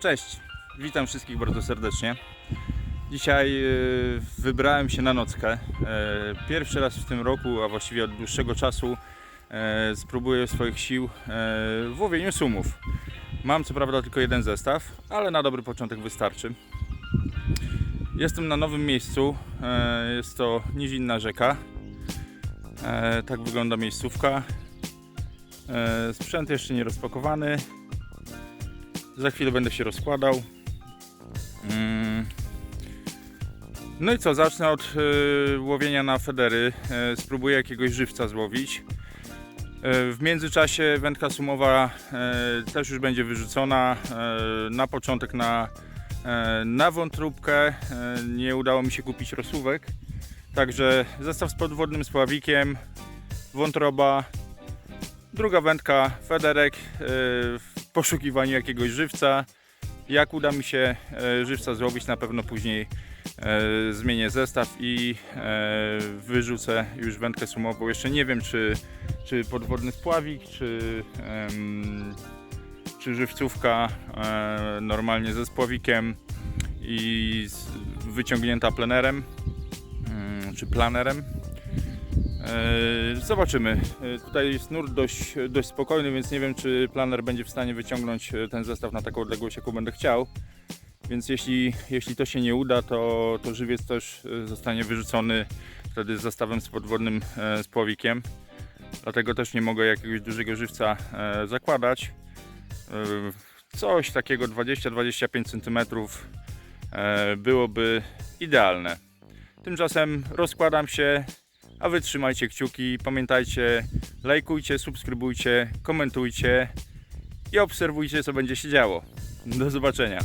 Cześć, witam wszystkich bardzo serdecznie. Dzisiaj e, wybrałem się na nockę. E, Pierwszy raz w tym roku, a właściwie od dłuższego czasu, e, spróbuję swoich sił w łowieniu sumów. Mam co prawda tylko jeden zestaw, ale na dobry początek wystarczy. Jestem na nowym miejscu. Jest to Nizinna Rzeka. Tak wygląda miejscówka. Sprzęt jeszcze nie rozpakowany. Za chwilę będę się rozkładał. Mm. No i co, zacznę od y, łowienia na federy. E, spróbuję jakiegoś żywca złowić. E, w międzyczasie wędka sumowa też już będzie wyrzucona. Na początek na, na wątróbkę. Nie udało mi się kupić rosówek. Także zestaw z podwodnym spławikiem, wątroba, druga wędka, federek poszukiwaniu jakiegoś żywca. Jak uda mi się e, żywca złowić, na pewno później e, zmienię zestaw i e, wyrzucę już wędkę sumową. Jeszcze nie wiem, czy, czy podwodny spławik, czy, czy żywcówka normalnie ze spławikiem i wyciągnięta plenerem, mm, czy planerem. E, Zobaczymy. E, Tutaj jest nurt dość, dość spokojny, więc nie wiem, czy planer będzie w stanie wyciągnąć e, ten zestaw na taką odległość, jaką będę chciał. Więc jeśli, jeśli to się nie uda, to, to żywiec też zostanie wyrzucony wtedy z zestawem z podwodnym e, spławikiem. Dlatego też nie mogę jakiegoś dużego żywca zakładać. Coś takiego 20-25 cm byłoby idealne. Tymczasem rozkładam się, a wy trzymajcie kciuki, pamiętajcie, lajkujcie, subskrybujcie, komentujcie i obserwujcie co będzie się działo. Do zobaczenia.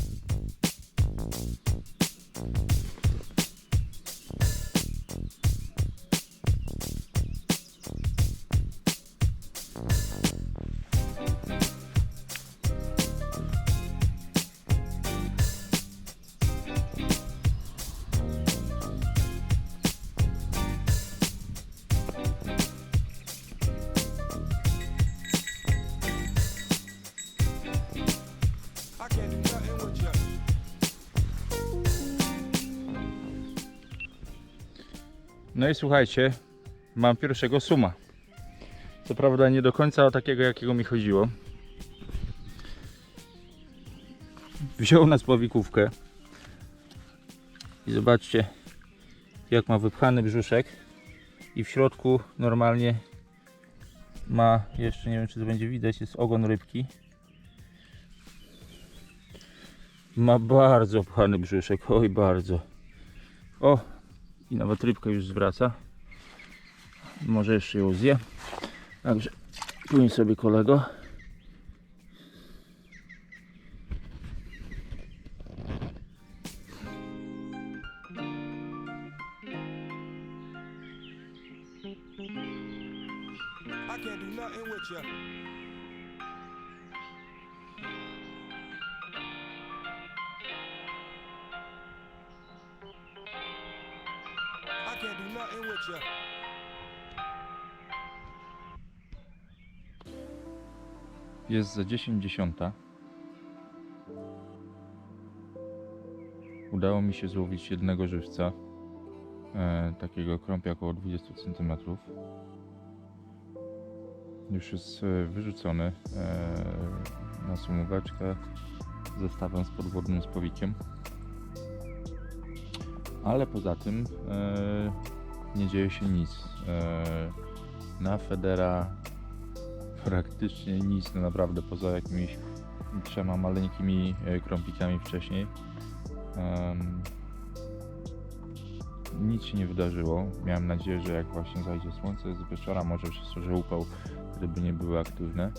No i słuchajcie, mam pierwszego suma. Co prawda nie do końca takiego, jakiego mi chodziło. Wziął na spławikówkę. I zobaczcie, jak ma wypchany brzuszek. I w środku normalnie ma, jeszcze nie wiem czy to będzie widać, jest ogon rybki. Ma bardzo pchany brzuszek, oj bardzo. O, i nawet rybka już zwraca. Może jeszcze ją zje. Także płyń sobie kolego. I can't do nothing with you. Can't do nothing with you. Jest za 10 dziesiąta. Udało mi się złowić jednego żywca. E, takiego krąpia około 20 cm. Już jest e, wyrzucony e, na sumóweczkę zestawem z podwodnym spowikiem. Ale poza tym e, nie dzieje się nic. E, na Federa praktycznie nic, no naprawdę poza jakimiś trzema maleńkimi e, krąpikami wcześniej. Nic się nie wydarzyło. Miałem nadzieję, że jak właśnie zajdzie słońce z wieczora, może przez to, że upał ryby nie były aktywne,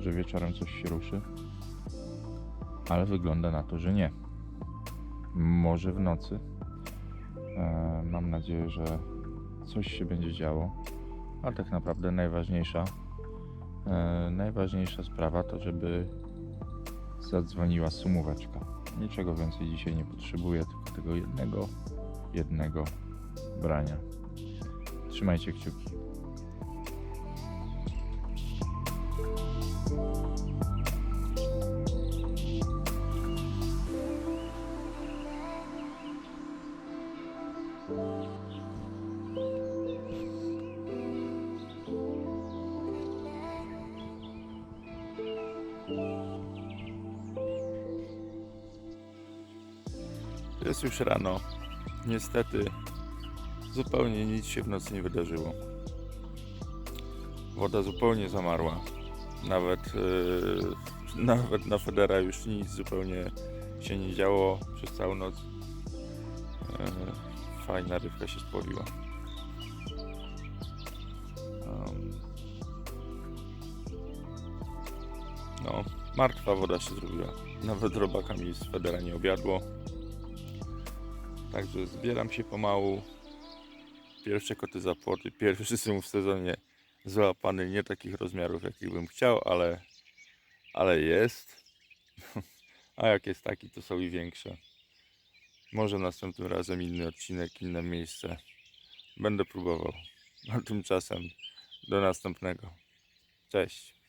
że wieczorem coś się ruszy. Ale wygląda na to, że nie. Może w nocy. E, mam nadzieję, że coś się będzie działo. A tak naprawdę najważniejsza E, najważniejsza sprawa to, żeby zadzwoniła sumóweczka. Niczego więcej dzisiaj nie potrzebuję, tylko tego jednego, jednego brania. Trzymajcie kciuki. Jest już rano. Niestety zupełnie nic się w nocy nie wydarzyło. Woda zupełnie zamarła. Nawet, yy, nawet na Federa już nic zupełnie się nie działo przez całą noc. Yy, fajna rybka się spłowiła. Um, no, martwa woda się zrobiła. Nawet robaka mi z Federa nie obiadło. Także zbieram się pomału. Pierwsze koty za płoty. Pierwszy sum w sezonie złapany. Nie takich rozmiarów, jakich bym chciał, ale, ale jest. A jak jest taki, to są i większe. Może następnym razem inny odcinek, inne miejsce. Będę próbował. A tymczasem do następnego. Cześć.